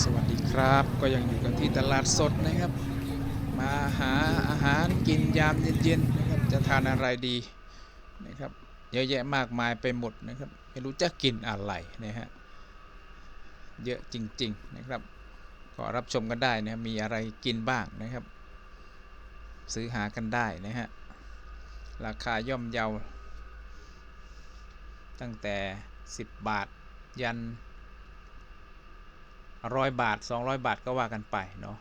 สวัสดีครับ ก็ยังอยู่กันที่ตลาดสดนะครับ มาหาอาหารกินยามเย็นๆนะครับจะทานอะไรดีนะครับเยอะแยะมากมายไปหมดนะครับไม่รู้จะกินอะไรนะฮะเยอะจริง ๆนะครับก็รับชมกันได้นะมีอะไรกินบ้างนะครับ ซื้อหากันได้นะฮะราคาย่อมเยา ตั้งแต่ 10 บาทยัน ร้อยบาท 200 บาทก็ว่ากันไปเนาะ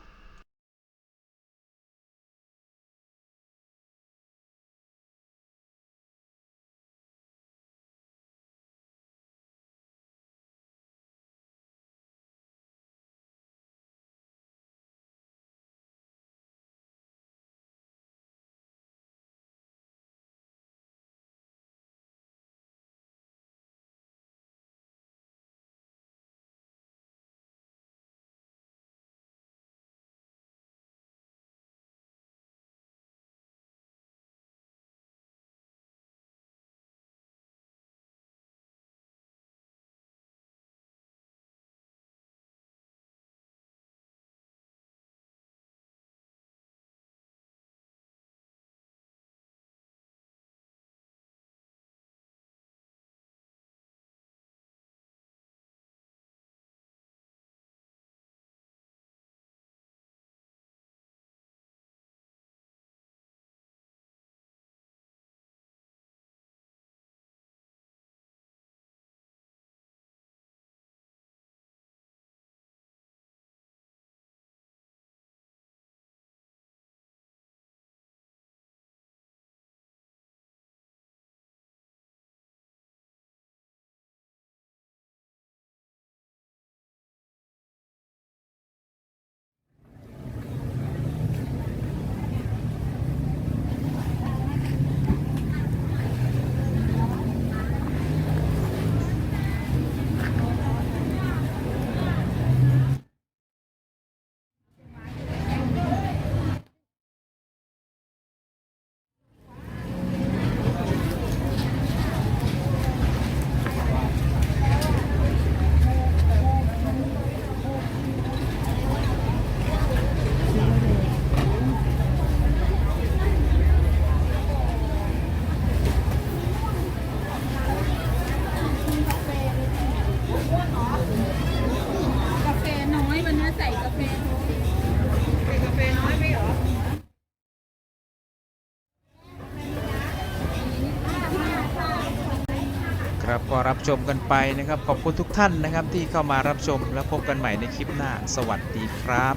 ส่กาแฟใส่กาแฟน้อยไหมเหรอครับก็รับชมกันไปนะครับ ขอบคุณทุกท่านนะครับที่เข้ามารับชมแล้วพบกันใหม่ในคลิปหน้า สวัสดีครับ